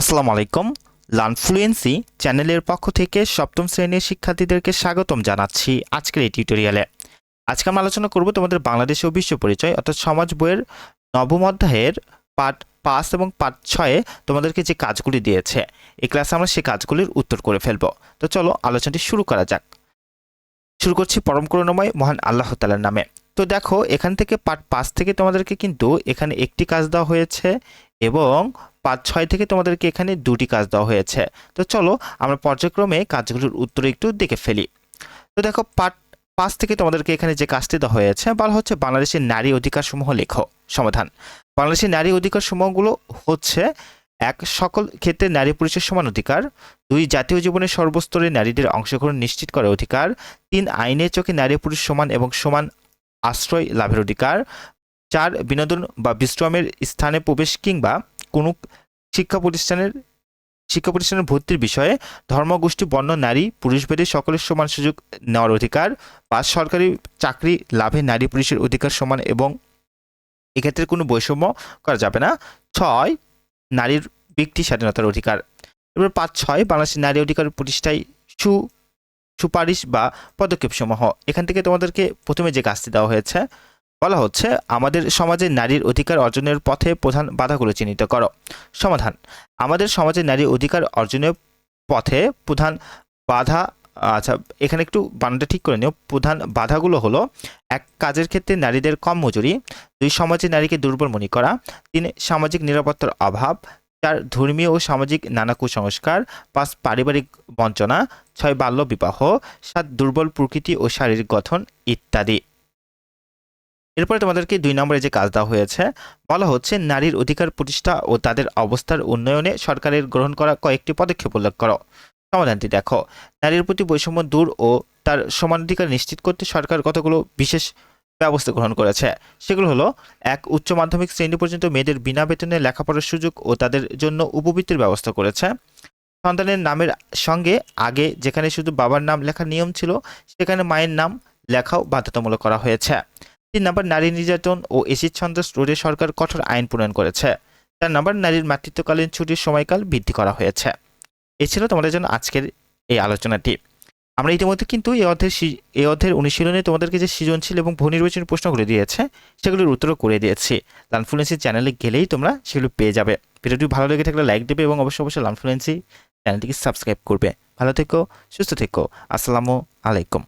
আসসালামু আলাইকুম। লার্নফ্লুয়েন্সি চ্যানেলের পক্ষ থেকে সপ্তম শ্রেণির শিক্ষার্থীদেরকে স্বাগতম জানাচ্ছি আজকের এই টিউটোরিয়ালে। আজকে আমরা আলোচনা করব তোমাদের বাংলাদেশ ও বিশ্ব পরিচয়, অর্থাৎ সমাজ বইয়ের নবম অধ্যায়ের পাঠ পাঁচ এবং পাঠ ছয়ে তোমাদেরকে যে কাজগুলি দিয়েছে, এই ক্লাসে আমরা সেই কাজগুলির উত্তর করে ফেলব। তো চলো আলোচনাটি শুরু করা যাক। শুরু করছি পরম করুণাময় মহান আল্লাহ তালার নামে। তো দেখো, এখান থেকে পার্ট পাঁচ থেকে তোমাদেরকে কিন্তু এখানে একটি কাজ দেওয়া হয়েছে এবং পাঁচ ছয় থেকে তোমাদেরকে এখানে দুটি কাজ দেওয়া হয়েছে। তো চলো, আমরা পর্যায়ক্রমে কাজগুলোর উত্তর একটু দেখে ফেলি। তো দেখো পার্ট পাঁচ থেকে তোমাদেরকে এখানে যে কাজটি দেওয়া হয়েছে বলা হচ্ছে বাংলাদেশের নারী অধিকার সমূহ লেখো, সমাধান। বাংলাদেশের নারী অধিকার সমূহগুলো হচ্ছে, এক, সকল ক্ষেত্রে নারী পুরুষের সমান অধিকার, দুই, জাতীয় জীবনের সর্বস্তরে নারীদের অংশগ্রহণ নিশ্চিত করার অধিকার, তিন আইনের চোখে নারী পুরুষ সমান এবং সমান আশ্রয় লাভের অধিকার, চার, বিনোদন বা বিশ্রামের স্থানে প্রবেশ কিংবা কোনো শিক্ষা প্রতিষ্ঠানের শিক্ষা প্রতিষ্ঠানের ভর্তির বিষয়ে ধর্মগোষ্ঠী, বর্ণ, নারী পুরুষভেদে সকলের সমান সুযোগ নেওয়ার অধিকার পাঁচ সরকারি চাকরি লাভে নারী পুরুষের অধিকার সমান এবং এক্ষেত্রে কোনো বৈষম্য করা যাবে না। ছয়, নারীর ব্যক্তি স্বাধীনতার অধিকার। এবার পাঁচ, ছয়, বাংলাদেশের নারী অধিকার প্রতিষ্ঠায় সু, সুপারিশ বা পদক্ষেপসমূহ। এখান থেকে তোমাদেরকে প্রথমে যে কাজটি দেওয়া হয়েছে বলা হচ্ছে, আমাদের সমাজে নারীর অধিকার অর্জনের পথে প্রধান বাধাগুলো চিহ্নিত করো। সমাধান, আমাদের সমাজে নারীর অধিকার অর্জনের পথে প্রধান বাধা আচ্ছা এখানে একটু বানানটা ঠিক করে নিও। প্রধান বাধাগুলো হলো, এক, কাজের ক্ষেত্রে নারীদের কম মজুরি, দুই, সমাজে নারীকে দুর্বল মনে করা, তিন, সামাজিক নিরাপত্তার অভাব, চার, ধর্মীয় ও সামাজিক নানা কুসংস্কার, পাঁচ, পারিবারিক বঞ্চনা, ছয় বাল্য বিবাহ সাত, দুর্বল প্রকৃতি ও শারীরিক গঠন ইত্যাদি। এরপরে তোমাদেরকে দুই নম্বরে যে কাজ দেওয়া হয়েছে, বলা হচ্ছে নারীর অধিকার প্রতিষ্ঠা ও তাদের অবস্থার উন্নয়নে সরকারের গ্রহণ করা কয়েকটি পদক্ষেপ উল্লেখ করো। সমাধানটি দেখো। নারীর প্রতি বৈষম্য দূর ও তার সমান অধিকার নিশ্চিত করতে সরকার কতগুলো বিশেষ ব্যবস্থা গ্রহণ করেছে? সেগুলো হলো, এক, উচ্চ মাধ্যমিক শ্রেণি পর্যন্ত মেয়েদের বিনা বেতনে লেখাপড়ার সুযোগ ও তাদের জন্য উপবৃত্তির ব্যবস্থা করেছে। সন্তানের নামের সঙ্গে আগে যেখানে শুধু বাবার নাম লেখার নিয়ম ছিল, সেখানে মায়ের নাম লেখাও বাধ্যতামূলক করা হয়েছে। তিন নম্বর, নারী নির্যাতন ও এসিড সন্ত্রাস রোধে সরকার কঠোর আইন প্রণয়ন করেছে। চার নম্বর, নারীর মাতৃত্বকালীন ছুটির সময়কাল বৃদ্ধি করা হয়েছে। এ ছিল তোমাদের জন্য আজকের এই আলোচনাটি। আমরা ইতিমধ্যে কিন্তু এই সি- এই অধ্যায়ের অনুশীলনে তোমাদেরকে যে সৃজনশীল এবং বহুনির্বাচনী প্রশ্নগুলো দিয়েছে, সেগুলোর উত্তরও করে দিয়েছি। লানফ্লুয়েন্সি চ্যানেলে গেলেই তোমরা সেগুলো পেয়ে যাবে। ভিডিওটি ভালো লেগে থাকলে লাইক দেবে এবং অবশ্যই অবশ্যই লানফ্লুয়েন্সি চ্যানেলটিকে সাবস্ক্রাইব করবে। ভালো থেকো, সুস্থ থেকো। আসসালামু আলাইকুম।